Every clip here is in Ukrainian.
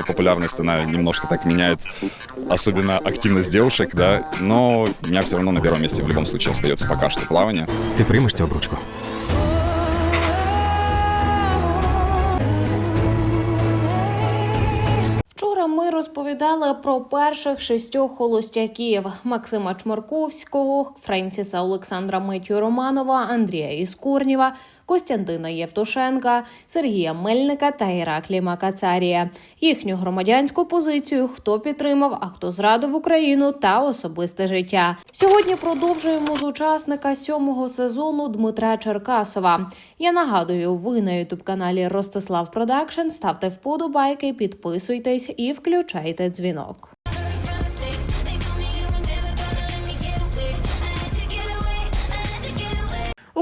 Популярность, она немножко так меняет, особенно активность девушек, да, но у меня все равно на первом месте в любом случае остается пока что плавание. Ти приймеш цю обручку? Вчора ми розповідали про перших шістьох холостяків Максима Чмарковського, Френсіса Олександра Митю Романова, Андрія Іскорнєва, Костянтина Євтушенка, Сергія Мельника та Іраклі Макацарія. Їхню громадянську позицію, хто підтримав, а хто зрадив Україну та особисте життя. Сьогодні продовжуємо з учасника сьомого сезону Дмитра Черкасова. Я нагадую, ви на ютуб каналі Ростислав Продакшн. Ставте вподобайки, підписуйтесь і включайте дзвінок.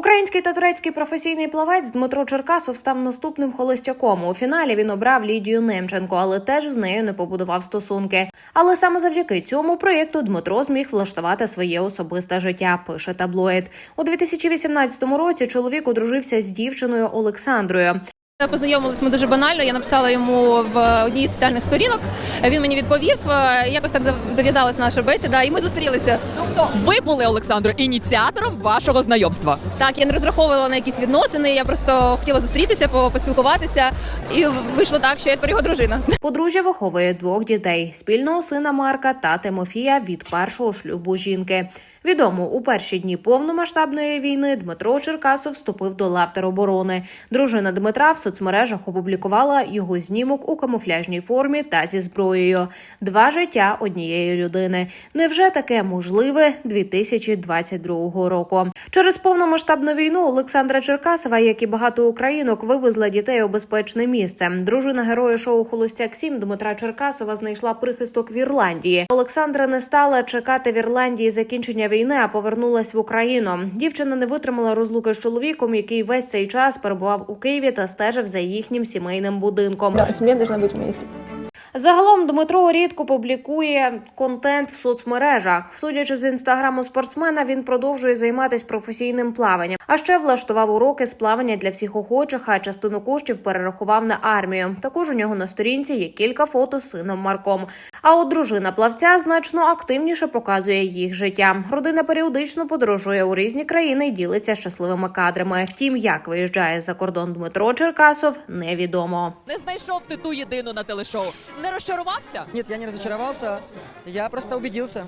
Український та турецький професійний плавець Дмитро Черкасов став наступним холостяком. У фіналі він обрав Лідію Немченко, але теж з нею не побудував стосунки. Але саме завдяки цьому проєкту Дмитро зміг влаштувати своє особисте життя. Пише таблоїд у 2018 році. Чоловік одружився з дівчиною Олександрою. Познайомились ми дуже банально. Я написала йому в одній з соціальних сторінок. Він мені відповів. Е, Якось так зав'язалась наша бесіда, і ми зустрілися. Тобто ви були Олександро ініціатором вашого знайомства. Так, я не розраховувала на якісь відносини. Я просто хотіла зустрітися, по- поспілкуватися, і вийшло так, що я тепер його дружина. Подружжя виховує двох дітей: спільного сина Марка та Тимофія від першого шлюбу жінки. Відомо, у перші дні повномасштабної війни Дмитро Черкасов вступив до лав тероборони. Дружина Дмитра в соцмережах опублікувала його знімок у камуфляжній формі та зі зброєю. Два життя однієї людини. Невже таке можливе 2022 року? Через повномасштабну війну Олександра Черкасова, як і багато українок, вивезла дітей у безпечне місце. Дружина героя шоу Холостяк 7 Дмитра Черкасова знайшла прихисток в Ірландії. Олександра не стала чекати в Ірландії закінчення війни, а повернулась в Україну. Дівчина не витримала розлуки з чоловіком, який весь цей час перебував у Києві та стежив за їхнім сімейним будинком. Да, сім'я має бути в вместе. Загалом Дмитро рідко публікує контент в соцмережах. Судячи з інстаграму спортсмена, він продовжує займатися професійним плаванням. А ще влаштував уроки з плавання для всіх охочих, а частину коштів перерахував на армію. Також у нього на сторінці є кілька фото з сином Марком. А от дружина плавця значно активніше показує їх життя. Родина періодично подорожує у різні країни і ділиться щасливими кадрами. Втім, як виїжджає за кордон Дмитро Черкасов, невідомо. Не знайшов ти ту єдину на телешоу. Не розчарувався, Нет, я не разочаровался, я просто убедился.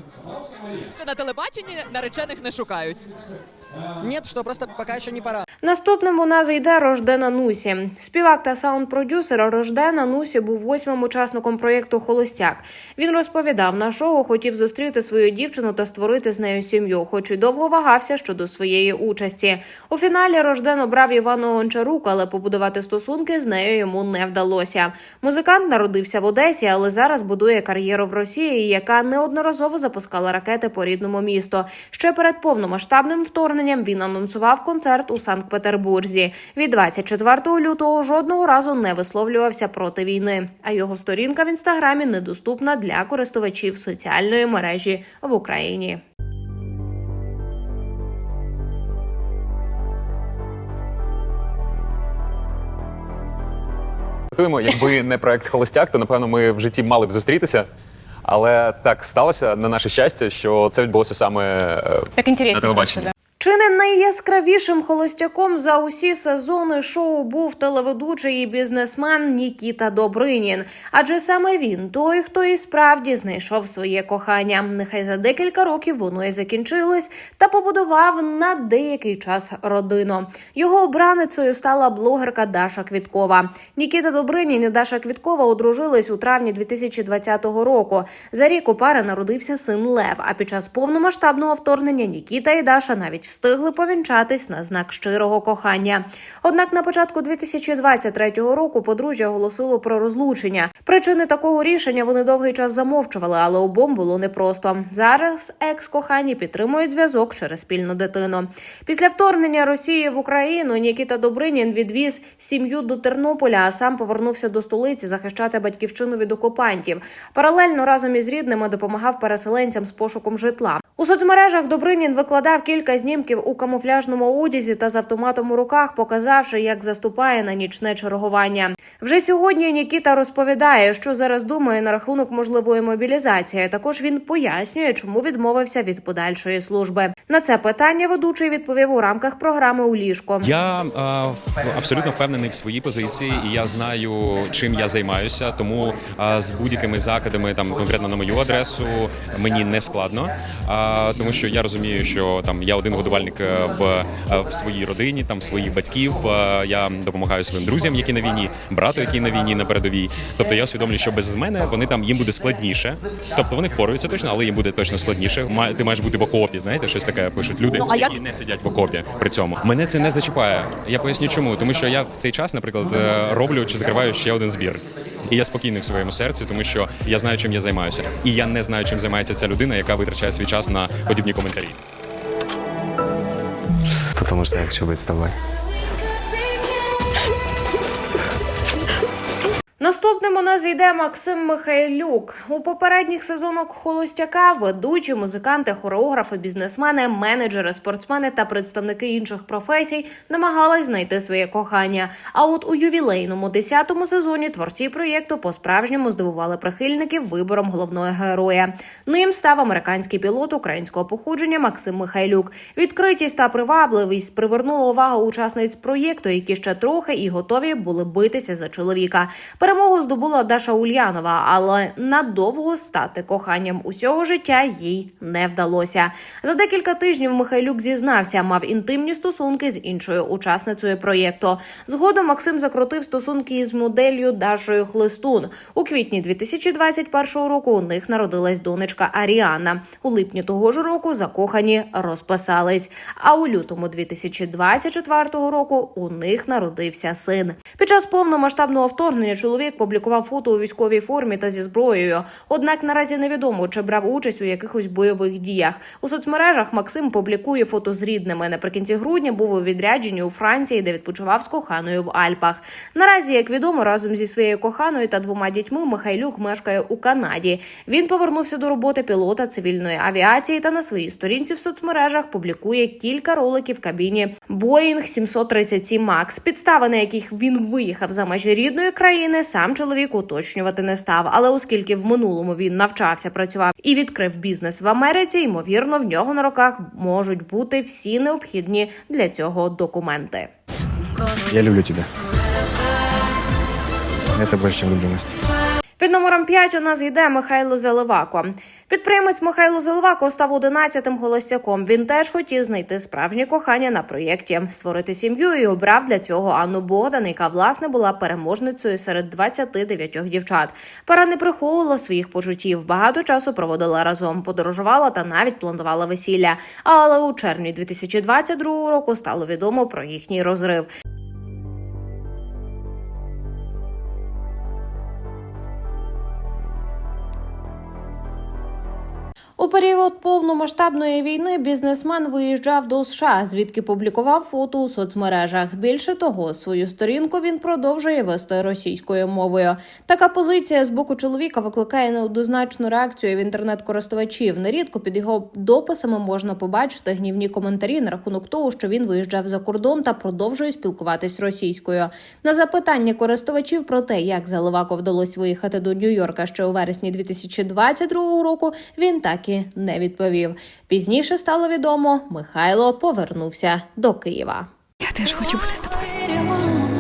що на телебаченні наречених не шукають. Нет, что просто пока еще не пора. Наступним у нас йде Рождена Нусі. Співак та саунд-продюсер Рождена Нусі був восьмим учасником проєкту Холостяк. Він розповідав на шоу, хотів зустріти свою дівчину та створити з нею сім'ю, хоч і довго вагався щодо своєї участі. У фіналі Рожден обрав Івану Гончарук, але побудувати стосунки з нею йому не вдалося. Музикант народився в Одесі, але зараз будує кар'єру в Росії, яка неодноразово запускала ракети по рідному місту. Ще перед повномасштабним вторгненням він анонсував концерт у Санкт-Петербурзі. Від 24 лютого жодного разу не висловлювався проти війни. А його сторінка в інстаграмі недоступна для користувачів соціальної мережі в Україні. Жартуємо, якби не проект Холостяк, то напевно ми в житті мали б зустрітися. Але так сталося на наше щастя, що це відбулося саме е, Так на інтересно. телебаченні. Чи не найяскравішим холостяком за усі сезони шоу був телеведучий і бізнесмен Нікіта Добринін? Адже саме він той, хто і справді знайшов своє кохання. Нехай за декілька років воно і закінчилось, та побудував на деякий час родину. Його обраницею стала блогерка Даша Квіткова. Нікіта Добринін і Даша Квіткова одружились у травні 2020 року. За рік у пари народився син Лев. А під час повномасштабного вторгнення Нікіта і Даша навіть встигли повінчатись на знак щирого кохання. Однак на початку 2023 року подружжя оголосило про розлучення. Причини такого рішення вони довгий час замовчували, але обом було непросто. Зараз екс-кохані підтримують зв'язок через спільну дитину. Після вторгнення Росії в Україну Нікіта Добринін відвіз сім'ю до Тернополя, а сам повернувся до столиці захищати батьківщину від окупантів. Паралельно разом із рідними допомагав переселенцям з пошуком житла. У соцмережах Добринін викладав кілька знімків зйомків у камуфляжному одязі та з автоматом у руках, показавши, як заступає на нічне чергування. Вже сьогодні Нікіта розповідає, що зараз думає на рахунок можливої мобілізації. Також він пояснює, чому відмовився від подальшої служби. На це питання ведучий відповів у рамках програми у ліжко. Я е, абсолютно впевнений в своїй позиції, і я знаю, чим я займаюся. Тому е, з будь-якими закидами, там конкретно на мою адресу, мені не складно, е, тому що я розумію, що там я один годувальник е, в, е, в своїй родині, там своїх батьків. е, Я допомагаю своїм друзям, які на війні, брату, який на війні на передовій. Тобто я усвідомлюю, що без мене вони там їм буде складніше. Тобто вони впораються точно, але їм буде точно складніше. Ти маєш бути в окопі. Знаєте, щось таке пишуть люди, Ну, а як- не сидять в окопі при цьому. Мене це не зачіпає. Я поясню чому. Тому що я в цей час, наприклад, е, роблю чи закриваю ще один збір. І я спокійний в своєму серці, тому що я знаю, чим я займаюся. І я не знаю, чим займається ця людина, яка витрачає свій час на подібні коментарі. Потому що я хочу быть с тобой. Наступним у нас йде Максим Михайлюк. У попередніх сезонах холостяка ведучі, музиканти, хореографи, бізнесмени, менеджери, спортсмени та представники інших професій намагались знайти своє кохання. А от у ювілейному 10-му сезоні творці проєкту по-справжньому здивували прихильників вибором головного героя. Ним став американський пілот українського походження Максим Михайлюк. Відкритість та привабливість привернула увагу учасниць проєкту, які ще трохи і готові були битися за чоловіка. Перемогу здобула Даша Ульянова, але надовго стати коханням усього життя їй не вдалося. За декілька тижнів Михайлюк зізнався, мав інтимні стосунки з іншою учасницею проєкту. Згодом Максим закрутив стосунки із моделлю Дашою Хлистун. У квітні 2021 року у них народилась донечка Аріана. У липні того ж року закохані розписались. А у лютому 2024 року у них народився син. Під час повномасштабного вторгнення чоловік публікував фото у військовій формі та зі зброєю. Однак наразі невідомо, чи брав участь у якихось бойових діях. У соцмережах Максим публікує фото з рідними. Наприкінці грудня був у відрядженні у Франції, де відпочивав з коханою в Альпах. Наразі, як відомо, разом зі своєю коханою та двома дітьми Михайлюк мешкає у Канаді. Він повернувся до роботи пілота цивільної авіації та на своїй сторінці в соцмережах публікує кілька роликів в кабіні Boeing 737 MAX. Підстави, на яких він виїхав за межі рідної країни, сам чоловік уточнювати не став. Але оскільки в минулому він навчався, працював і відкрив бізнес в Америці, ймовірно, в нього на руках можуть бути всі необхідні для цього документи. Я люблю тебе. Це більше, чем влюбленность. Під номером 5 у нас йде Михайло Заливако. Підприємець Михайло Заливако став 11-тим холостяком. Він теж хотів знайти справжнє кохання на проєкті, створити сім'ю і обрав для цього Анну Богдан, яка власне була переможницею серед 29 дівчат. Пара не приховувала своїх почуттів. Багато часу проводила разом, подорожувала та навіть планувала весілля. Але у червні 2022 року стало відомо про їхній розрив. У період повномасштабної війни бізнесмен виїжджав до США, звідки публікував фото у соцмережах. Більше того, свою сторінку він продовжує вести російською мовою. Така позиція з боку чоловіка викликає неоднозначну реакцію в інтернет-користувачів. Нерідко під його дописами можна побачити гнівні коментарі на рахунок того, що він виїжджав за кордон та продовжує спілкуватись російською. На запитання користувачів про те, як Заливако вдалося виїхати до Нью-Йорка ще у вересні 2022 року, він так і не відповів. Пізніше стало відомо, Михайло повернувся до Києва. Я теж хочу бути з тобою.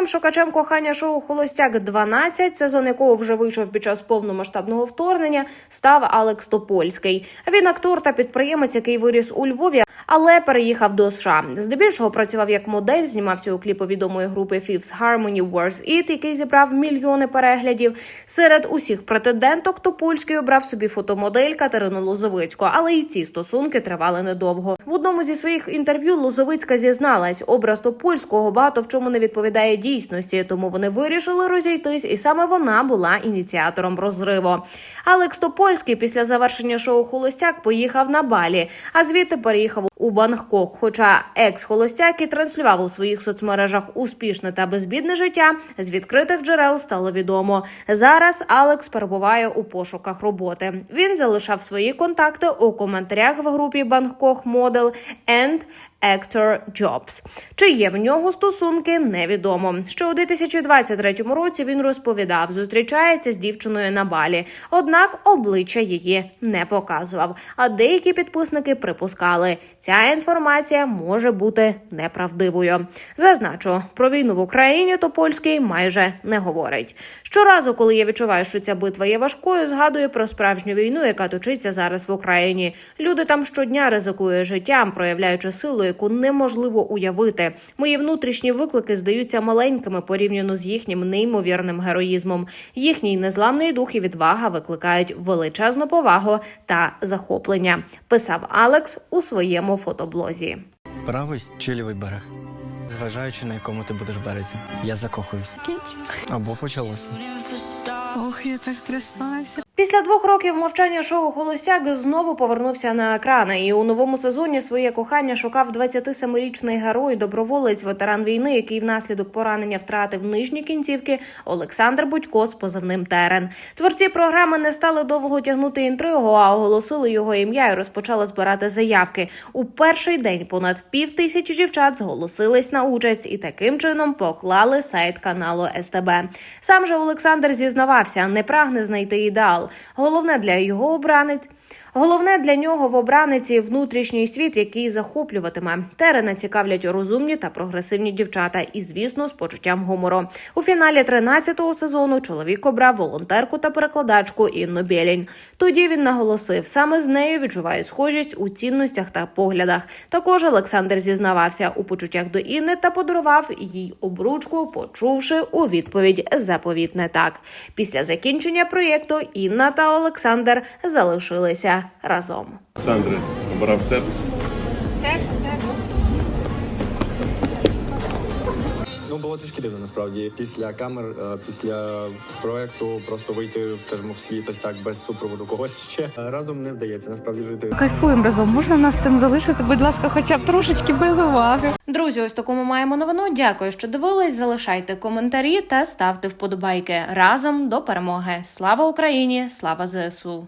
Головним шукачем кохання шоу Холостяк 12 сезон якого вже вийшов під час повномасштабного вторгнення, став Алекс Топольський. Він актор та підприємець, який виріс у Львові, але переїхав до США. Здебільшого працював як модель, знімався у кліпу відомої групи Fifth Harmony Wars It, який зібрав мільйони переглядів. Серед усіх претенденток Топольський обрав собі фотомодель Катерину Лозовицьку, але і ці стосунки тривали недовго. В одному зі своїх інтерв'ю Лозовицька зізналась, образ Топольського багато в чому не відповідає дійсності, дійсності, тому вони вирішили розійтись, і саме вона була ініціатором розриву. Алекс Топольський після завершення шоу Холостяк поїхав на Балі, а звідти переїхав у Бангкок. Хоча екс-холостяк і транслював у своїх соцмережах успішне та безбідне життя, з відкритих джерел стало відомо. Зараз Алекс перебуває у пошуках роботи. Він залишав свої контакти у коментарях в групі Bangkok Model and Actor Jobs. Чи є в нього стосунки, невідомо. Ще у 2023 році він розповідав, зустрічається з дівчиною на балі. Однак обличчя її не показував. А деякі підписники припускали, ця інформація може бути неправдивою. Зазначу, про війну в Україні Топольський майже не говорить. Щоразу, коли я відчуваю, що ця битва є важкою, згадую про справжню війну, яка точиться зараз в Україні. Люди там щодня ризикують життям, проявляючи силу, яку неможливо уявити. Мої внутрішні виклики здаються маленькими порівняно з їхнім неймовірним героїзмом. Їхній незламний дух і відвага викликають величезну повагу та захоплення. Писав Алекс у своєму фотоблозі. Правий чи лівий берег? Зважаючи на якому ти будеш березі, я закохуюсь. Або почалося. Ох, я так тряслася. Після двох років мовчання шоу Холостяк знову повернувся на екрани, і у новому сезоні своє кохання шукав 27-річний герой, доброволець, ветеран війни, який внаслідок поранення втратив нижні кінцівки Олександр Будько з позивним Терен. Творці програми не стали довго тягнути інтригу, а оголосили його ім'я і розпочали збирати заявки. У перший день понад пів тисячі дівчат зголосились на участь і таким чином поклали сайт каналу СТБ. Сам же Олександр зізнавався, не прагне знайти ідеал. Головне для його обранець. Головне для нього в обраниці внутрішній світ, який захоплюватиме. Терена цікавлять розумні та прогресивні дівчата, і звісно, з почуттям гумору. У фіналі 13-го сезону чоловік обрав волонтерку та перекладачку Інну Білінь. Тоді він наголосив, саме з нею відчуває схожість у цінностях та поглядах. Також Олександр зізнавався у почуттях до Інни та подарував їй обручку, почувши у відповідь заповітне так. Після закінчення проєкту Інна та Олександр залишилися разом. Олександре, обрав серце. Ну було трішки дивно насправді. Після камер, е, після проекту просто вийти, скажімо, в світ ось так без супроводу когось ще Е, разом не вдається насправді жити. Кайфуємо разом. Можна нас цим залишити, будь ласка, хоча б трошечки без уваги. Друзі, ось таку ми маємо новину. Дякую, що дивились. Залишайте коментарі та ставте вподобайки разом до перемоги. Слава Україні! Слава ЗСУ!